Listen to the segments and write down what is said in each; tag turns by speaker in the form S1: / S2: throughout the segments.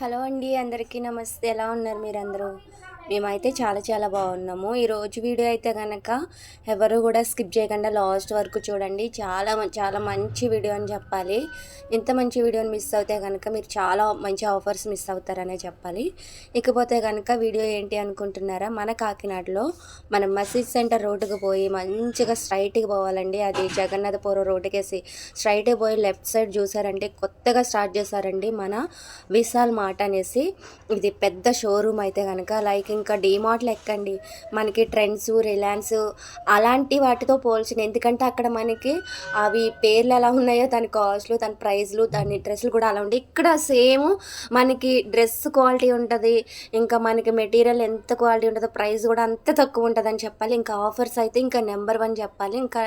S1: Hello అండి అందరికీ నమస్తే. ఎలా ఉన్నారు మీరందరూ? మేమైతే చాలా చాలా బాగున్నాము. ఈరోజు వీడియో అయితే కనుక ఎవరు కూడా స్కిప్ చేయకుండా లాస్ట్ వరకు చూడండి. చాలా చాలా మంచి వీడియో అని చెప్పాలి. ఇంత మంచి వీడియోని మిస్ అవుతే కనుక మీరు చాలా మంచి ఆఫర్స్ మిస్ అవుతారనే చెప్పాలి. ఇకపోతే కనుక వీడియో ఏంటి అనుకుంటున్నారా? మన కాకినాడలో మనం మసీద్ సెంటర్ రోడ్డుకు పోయి మంచిగా స్ట్రైట్కి పోవాలండి. అది జగన్నాథపురం రోడ్డుకేసి స్ట్రైట్కి పోయి లెఫ్ట్ సైడ్ చూసారంటే కొత్తగా స్టార్ట్ చేశారండి మన విశాల్ మా మార్ట్ అనేసి ఇది పెద్ద షోరూమ్ అయితే కనుక లైక్ ఇంకా డీమార్ట్లు ఎక్కండి మనకి ట్రెండ్స్ రిలయన్స్ అలాంటి వాటితో పోల్చిన ఎందుకంటే అక్కడ మనకి అవి పేర్లు ఎలా ఉన్నాయో దాని కాస్ట్లు దాని ప్రైస్లు దాని డ్రెస్సులు కూడా అలా ఉంటాయి ఇక్కడ సేమ్ మనకి డ్రెస్ క్వాలిటీ ఉంటుంది. ఇంకా మనకి మెటీరియల్ ఎంత క్వాలిటీ ఉంటుందో ప్రైస్ కూడా అంత తక్కువ ఉంటుందని చెప్పాలి. ఇంకా ఆఫర్స్ అయితే ఇంకా నెంబర్ వన్ చెప్పాలి. ఇంకా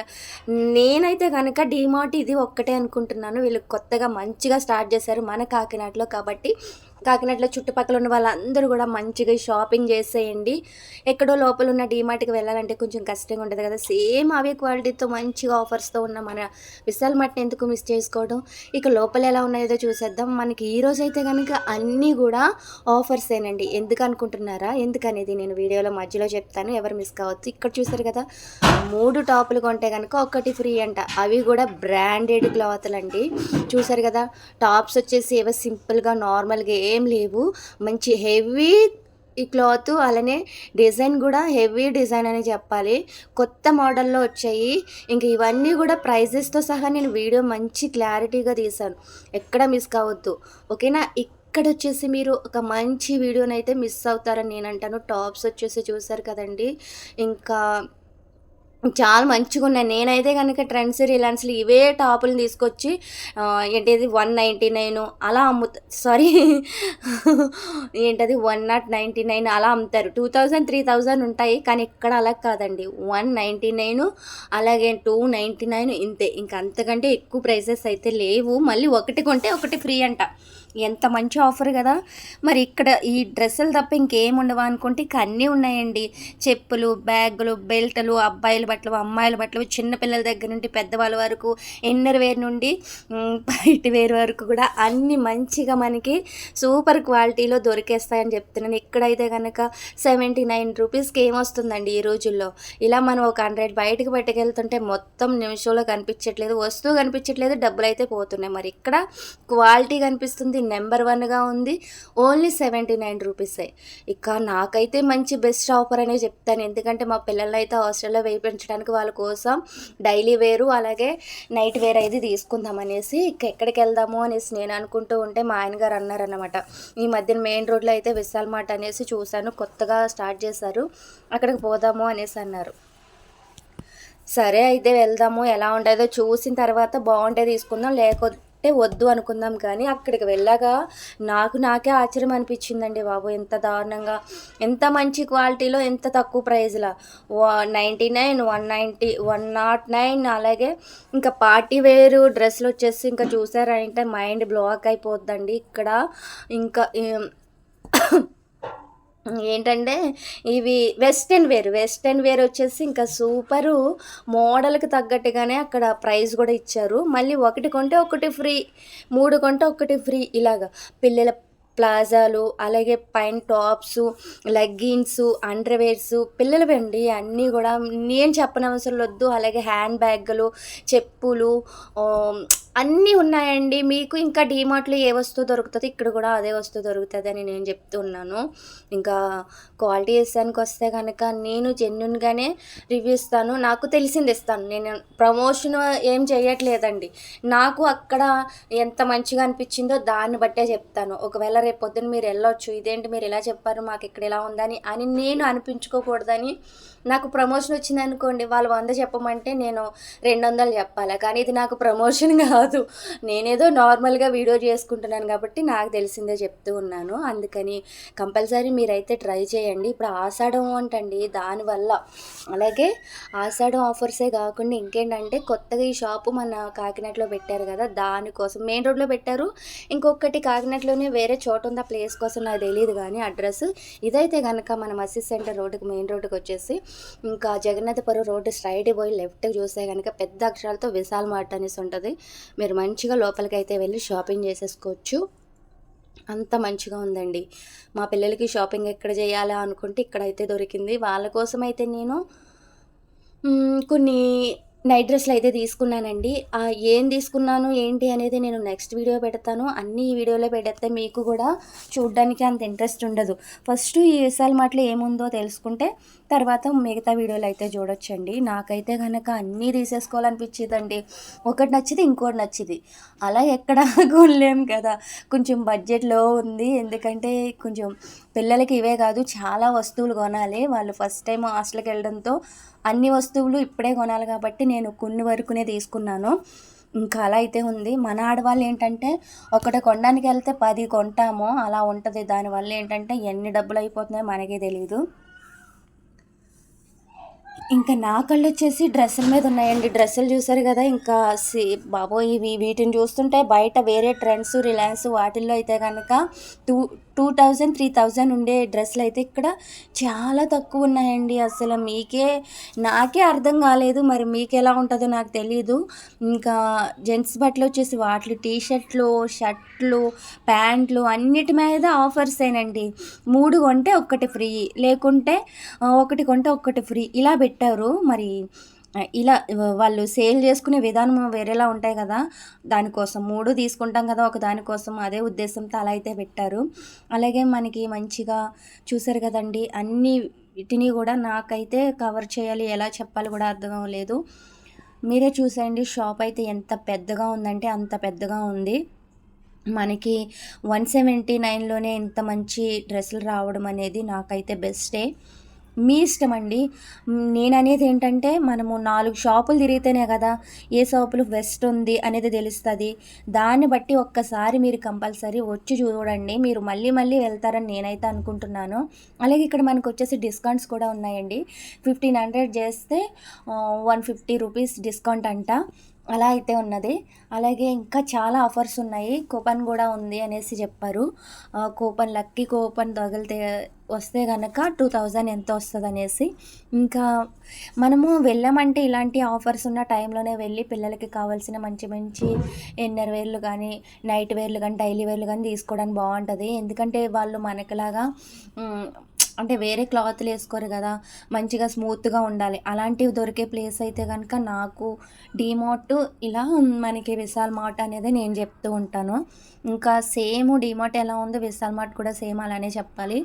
S1: నేనైతే కనుక డీమార్ట్ ఇది ఒక్కటే అనుకుంటున్నాను. వీళ్ళు కొత్తగా మంచిగా స్టార్ట్ చేశారు మన కాకినాడలో కాబట్టి కాకినాడలో చుట్టుపక్కల ఉన్న వాళ్ళందరూ కూడా మంచిగా షాపింగ్ చేసేయండి. ఎక్కడో లోపల ఉన్న డీమార్ట్కి వెళ్ళాలంటే కొంచెం కష్టంగా ఉంటుంది కదా. సేమ్ అవే క్వాలిటీతో మంచిగా ఆఫర్స్తో ఉన్న మన విశాల్ మట్ని ఎందుకు మిస్ చేసుకోవడం? ఇక లోపల ఎలా ఉన్నాయో చూసేద్దాం. మనకి ఈ రోజు అయితే కనుక అన్నీ కూడా ఆఫర్సేనండి ఎందుకు అనుకుంటున్నారా? ఎందుకనేది నేను వీడియోలో మధ్యలో చెప్తాను. ఎవరు మిస్ కావచ్చు ఇక్కడ చూసారు కదా మూడు టాపులు కొంటే కనుక ఒకటి ఫ్రీ అంట. అవి కూడా బ్రాండెడ్ క్లాత్లు అండి చూసారు కదా టాప్స్ వచ్చేసి ఏవో సింపుల్గా నార్మల్గా ఏ ఏం లేవు. మంచి హెవీ ఈ క్లాత్ అలానే డిజైన్ కూడా హెవీ డిజైన్ అని చెప్పాలి. కొత్త మోడల్లో వచ్చాయి. ఇంక ఇవన్నీ కూడా ప్రైజెస్తో సహా నేను వీడియో మంచి క్లారిటీగా తీశాను. ఎక్కడ మిస్ కావద్దు. ఓకేనా? ఇక్కడ వచ్చేసి మీరు ఒక మంచి వీడియోనైతే మిస్ అవుతారని నేను అంటాను. టాప్స్ వచ్చేసి చూసారు కదండి. ఇంకా చాలా మంచిగా ఉన్నాయి. నేనైతే కనుక ట్రెండ్స్ రిలయన్స్లో ఇవే టాపులు తీసుకొచ్చి ఏంటిది వన్ నైంటీ నైన్ అలా అమ్ముత సారీ ఏంటది వన్ నాట్ నైంటీ నైన్ అలా అమ్ముతారు. టూ థౌజండ్ త్రీ థౌజండ్ ఉంటాయి కానీ ఇక్కడ అలా కాదండి. వన్ నైంటీ నైన్ అలాగే టూ నైంటీ నైన్ ఇంతే. ఇంక అంతకంటే ఎక్కువ ప్రైసెస్ అయితే లేవు. మళ్ళీ ఒకటి కొంటే ఒకటి ఫ్రీ అంట. ఎంత మంచి ఆఫర్ కదా. మరి ఇక్కడ ఈ డ్రెస్సులు తప్ప ఇంకేం ఉండవా అనుకుంటే ఇక అన్నీ ఉన్నాయండి. చెప్పులు బ్యాగులు బెల్టలు అబ్బాయిల బట్టలు అమ్మాయిల బట్టలు చిన్నపిల్లల దగ్గర నుండి పెద్దవాళ్ళ వరకు ఇన్నర్ వేర్ నుండి బయట వేర్ వరకు కూడా అన్ని మంచిగా మనకి సూపర్ క్వాలిటీలో దొరికేస్తాయని చెప్తున్నాను. ఇక్కడైతే కనుక సెవెంటీ నైన్ రూపీస్కి ఏమొస్తుందండి ఈ రోజుల్లో? ఇలా మనం ఒక హండ్రెడ్ బయటకు పట్టుకెళ్తుంటే మొత్తం నిమిషంలో కనిపించట్లేదు వస్తువు కనిపించట్లేదు డబ్బులు అయితే పోతున్నాయి. మరి ఇక్కడ క్వాలిటీ కనిపిస్తుంది నెంబర్ వన్గా ఉంది. ఓన్లీ సెవెంటీ నైన్ రూపీసే ఇక నాకైతే మంచి బెస్ట్ ఆఫర్ అనే చెప్తాను. ఎందుకంటే మా పిల్లల్ని అయితే హాస్టల్లో వేయించడానికి వాళ్ళ కోసం డైలీ వేరు అలాగే నైట్ వేర్ అయితే తీసుకుందాం అనేసి ఇక ఎక్కడికి వెళ్దాము అనేసి నేను అనుకుంటూ ఉంటే మా ఆయన గారు అన్నారన్నమాట. ఈ మధ్యన మెయిన్ రోడ్లో అయితే విశాల్ మార్ట్ అనేసి చూశాను. కొత్తగా స్టార్ట్ చేశారు. అక్కడికి పోదాము అనేసి అన్నారు. సరే అయితే వెళ్దాము. ఎలా ఉంటుందో చూసిన తర్వాత బాగుంటే తీసుకుందాం. లేకపోతే అంటే వద్దు అనుకుందాం కానీ అక్కడికి వెళ్ళాక నాకు నాకే ఆశ్చర్యం అనిపించిందండి బాబు. ఎంత దారుణంగా ఎంత మంచి క్వాలిటీలో ఎంత తక్కువ ప్రైజ్లో. Ninety nine one ninety one not nine అలాగే ఇంకా పార్టీ వేరు డ్రెస్సులు వచ్చేసి ఇంకా చూసారంటే మైండ్ బ్లాక్ అయిపోద్దండి. ఇక్కడ ఇంకా ఏంటంటే ఇవి వెస్టర్న్ వేర్ వెస్టర్న్ వేర్ వచ్చేసి ఇంకా సూపరు. మోడల్కి తగ్గట్టుగానే అక్కడ ప్రైస్ కూడా ఇచ్చారు. మళ్ళీ ఒకటి కొంటే ఒకటి ఫ్రీ మూడు కొంటే ఒకటి ఫ్రీ ఇలాగా. పిల్లల ప్లాజాలు అలాగే పైన టాప్స్ లెగ్గిన్స్ అండర్వేర్స్ పిల్లలు అండి అన్నీ కూడా నేను చెప్పనవసరం వద్దు అలాగే హ్యాండ్ బ్యాగ్లు చెప్పులు అన్నీ ఉన్నాయండి. మీకు ఇంకా డీమార్ట్లో ఏ వస్తువు దొరుకుతుంది? ఇక్కడ కూడా అదే వస్తువు దొరుకుతుంది అని నేను చెప్తున్నాను. ఇంకా క్వాలిటీ విషయానికి వస్తే కనుక నేను జెన్యున్గానే రివ్యూ ఇస్తాను. నాకు తెలిసింది ఇస్తాను. నేను ప్రమోషన్ ఏం చేయట్లేదండి. నాకు అక్కడ ఎంత మంచిగా అనిపించిందో దాన్ని బట్టే చెప్తాను. ఒకవేళ రేపు పొద్దున్న మీరు వెళ్ళొచ్చు. ఇదేంటి మీరు ఇలా చెప్పారు? మాకు ఇక్కడ ఇలా ఉందని అని నేను అనిపించుకోకూడదని నాకు ప్రమోషన్ వచ్చిందనుకోండి వాళ్ళు వంద చెప్పమంటే నేను రెండు వందలు చెప్పాలి. కానీ ఇది నాకు ప్రమోషన్ కాదు. నేనేదో నార్మల్గా వీడియో చేసుకుంటున్నాను కాబట్టి నాకు తెలిసిందే చెప్తూ ఉన్నాను. అందుకని కంపల్సరీ మీరైతే ట్రై చేయండి. ఇప్పుడు ఆషాఢం అంటండి. దానివల్ల అలాగే ఆషాఢం ఆఫర్సే కాకుండా ఇంకేంటంటే కొత్తగా ఈ షాపు మన కాకినాడలో పెట్టారు కదా దానికోసం మెయిన్ రోడ్లో పెట్టారు. ఇంకొకటి కాకినాడలోనే వేరే చోట ఉందా ప్లేస్ కోసం నాకు తెలియదు కానీ అడ్రస్. ఇదైతే కనుక మన మసీద్ సెంటర్ రోడ్డుకి మెయిన్ రోడ్డుకి వచ్చేసి ఇంకా జగన్నాథపురం రోడ్డు స్ట్రైట్ పోయి లెఫ్ట్ చూస్తే కనుక పెద్ద అక్షరాలతో విశాల్ మార్ట్ అనేసి ఉంటుంది. మీరు మంచిగా లోపలికి అయితే వెళ్ళి షాపింగ్ చేసేసుకోవచ్చు. అంత మంచిగా ఉందండి. మా పిల్లలకి షాపింగ్ ఎక్కడ చేయాలా అనుకుంటే ఇక్కడైతే దొరికింది. వాళ్ళ కోసం అయితే నేను కొన్ని నైట్ డ్రెస్లు అయితే తీసుకున్నానండి. ఏం తీసుకున్నాను ఏంటి అనేది నేను నెక్స్ట్ వీడియో పెడతాను. అన్ని ఈ వీడియోలో పెడితే మీకు కూడా చూడడానికి అంత ఇంట్రెస్ట్ ఉండదు. ఫస్ట్ ఈ విశాల్ మాటలు ఏముందో తెలుసుకుంటే తర్వాత మిగతా వీడియోలు అయితే చూడొచ్చండి. నాకైతే కనుక అన్నీ తీసేసుకోవాలనిపించేదండి. ఒకటి నచ్చింది ఇంకోటి నచ్చింది. అలా ఎక్కడ కొనలేం కదా. కొంచెం బడ్జెట్లో ఉంది. ఎందుకంటే కొంచెం పిల్లలకి ఇవే కాదు చాలా వస్తువులు కొనాలి. వాళ్ళు ఫస్ట్ టైం హాస్టల్కి వెళ్ళడంతో అన్ని వస్తువులు ఇప్పుడే కొనాలి కాబట్టి నేను కొన్ని వరకునే తీసుకున్నాను. ఇంకా అలా అయితే ఉంది. మన ఆడవాళ్ళు ఏంటంటే ఒకటి కొనడానికి వెళ్తే పది కొంటాము. అలా ఉంటుంది. దానివల్ల ఏంటంటే ఎన్ని డబ్బులు అయిపోతున్నాయో మనకే తెలియదు ఇంకా నా కళ్ళు వచ్చేసి డ్రెస్సుల మీద ఉన్నాయండి. డ్రెస్సులు చూసారు కదా ఇంకా సి బాబోయ్ ఇవి వీటిని చూస్తుంటే బయట వేరే ట్రెండ్స్ రిలయన్స్ వాటిల్లో అయితే కనుక two two thousand three thousand ఉండే డ్రెస్సులు అయితే ఇక్కడ చాలా తక్కువ ఉన్నాయండి. అసలు మీకే నాకే అర్థం కాలేదు. మరి మీకు ఎలా ఉంటుందో నాకు తెలియదు ఇంకా జెంట్స్ బట్టలు వచ్చేసి వాటిలు టీ షర్ట్లు షర్ట్లు ప్యాంట్లు అన్నిటి మీద ఆఫర్స్ ఏనండి. మూడు కొంటే ఒక్కటి ఫ్రీ లేకుంటే ఒకటి కొంటే ఒక్కటి ఫ్రీ. ఇలా పెట్టి పెట్టారు మరి ఇలా వాళ్ళు సేల్ చేసుకునే విధానం వేరేలా ఉంటాయి కదా. దానికోసం మూడు తీసుకుంటాం కదా ఒక దానికోసం అదే ఉద్దేశంతో అలా అయితే పెట్టారు. అలాగే మనకి మంచిగా చూసారు కదండి అన్ని వీటిని కూడా నాకైతే కవర్ చేయాలి ఎలా చెప్పాలి కూడా అర్థం అవ్వలేదు. మీరే చూసేయండి షాప్ అయితే ఎంత పెద్దగా ఉందంటే అంత పెద్దగా ఉంది. మనకి వన్ సెవెంటీ నైన్లోనే ఇంత మంచి డ్రెస్సులు రావడం అనేది నాకైతే బెస్టే. మీ ఇష్టం అండి నేను అనేది ఏంటంటే మనము నాలుగు షాపులు తిరిగితేనే కదా ఏ షాపులు బెస్ట్ ఉంది అనేది తెలుస్తుంది. దాన్ని బట్టి ఒక్కసారి మీరు కంపల్సరీ వచ్చి చూడండి. మీరు మళ్ళీ మళ్ళీ వెళ్తారని నేనైతే అనుకుంటున్నాను. అలాగే ఇక్కడ మనకు వచ్చేసి డిస్కౌంట్స్ కూడా ఉన్నాయండి. ఫిఫ్టీన్ హండ్రెడ్ చేస్తే వన్ ఫిఫ్టీ రూపీస్ డిస్కౌంట్ అంట. అలా అయితే ఉన్నది. అలాగే ఇంకా చాలా ఆఫర్స్ ఉన్నాయి. కూపన్ కూడా ఉంది అనేసి చెప్పారు. కూపన్ లక్కీ కూపన్ తగిలితే వస్తే కనుక టూ థౌజండ్ ఎంత వస్తుంది అనేసి. ఇంకా మనము వెళ్ళామంటే ఇలాంటి ఆఫర్స్ ఉన్న టైంలోనే వెళ్ళి పిల్లలకి కావాల్సిన మంచి మంచి ఇన్నర్ వేర్లు కానీ నైట్ వేర్లు కానీ డైలీ వేర్లు కానీ తీసుకోవడానికి బాగుంటుంది. ఎందుకంటే వాళ్ళు మనకిలాగా అంటే వేరే క్లాత్లు వేసుకోరు కదా మంచిగా స్మూత్గా ఉండాలి. అలాంటివి దొరికే ప్లేస్ అయితే కనుక నాకు డిమార్ట్ ఇలా మనకి విశాల్ మార్ట్ అనేది నేను చెప్తూ ఉంటాను. ఇంకా సేమ్ డీమార్ట్ ఎలా ఉందో విశాల్ మార్ట్ కూడా సేమ్ అలానే చెప్పాలి.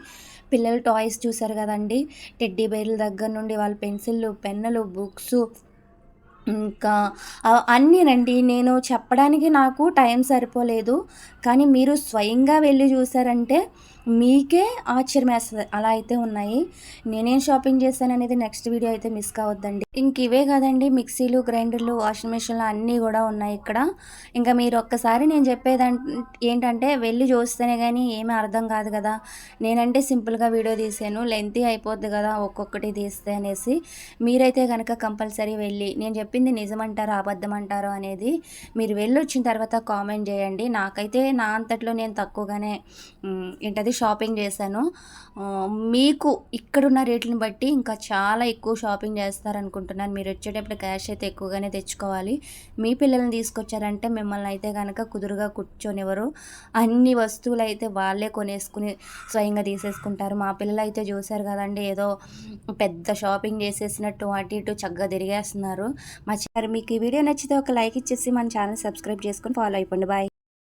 S1: పిల్లలు టాయ్స్ చూసారు కదండి టెడ్డీ బేర్ల దగ్గర నుండి వాళ్ళ పెన్సిళ్ళు పెన్నులు బుక్స్ ఇంకా అన్నీ అన్నీనండి నేను చెప్పడానికి నాకు టైం సరిపోలేదు. కానీ మీరు స్వయంగా వెళ్ళి చూసారంటే మీకే ఆశ్చర్యం అలా అయితే ఉన్నాయి. నేనేం షాపింగ్ చేశాను అనేది నెక్స్ట్ వీడియో అయితే మిస్ కావద్దండి. ఇంక ఇవే కదండి మిక్సీలు గ్రైండర్లు వాషింగ్ మిషన్లు అన్నీ కూడా ఉన్నాయి ఇక్కడ. ఇంకా మీరు ఒక్కసారి నేను చెప్పేది ఏంటంటే వెళ్ళి చూస్తేనే కానీ ఏమీ అర్థం కాదు కదా. నేనంటే సింపుల్గా వీడియో తీసాను లెంతీ అయిపోద్ది కదా ఒక్కొక్కటి తీస్తే అనేసి. మీరైతే కనుక కంపల్సరీ వెళ్ళి నేను చెప్పింది నిజమంటారో అబద్ధం అంటారో అనేది మీరు వెళ్ళి వచ్చిన తర్వాత కామెంట్ చేయండి. నాకైతే నా అంతట్లో నేను తక్కువగానే ఏంటది షాపింగ్ చేశాను. మీకు ఇక్కడున్న రేట్లను బట్టి ఇంకా చాలా ఎక్కువ షాపింగ్ చేస్తారనుకుంటున్నాను. మీరు వచ్చేటప్పుడు క్యాష్ అయితే ఎక్కువగానే తెచ్చుకోవాలి. మీ పిల్లల్ని తీసుకొచ్చారంటే మిమ్మల్ని అయితే కనుక కుదురుగా కూర్చొనివ్వరు. అన్ని వస్తువులు అయితే వాళ్ళే కొనేసుకుని స్వయంగా తీసేసుకుంటారు. మా పిల్లలు అయితే చూశారు కదండి ఏదో పెద్ద షాపింగ్ చేసేసినట్టు అటు ఇటు చక్కగా తిరిగేస్తున్నారు. మా మీకు ఈ వీడియో నచ్చితే ఒక లైక్ ఇచ్చేసి మన ఛానల్ సబ్స్క్రైబ్ చేసుకొని ఫాలో అయిపోండి. బాయ్.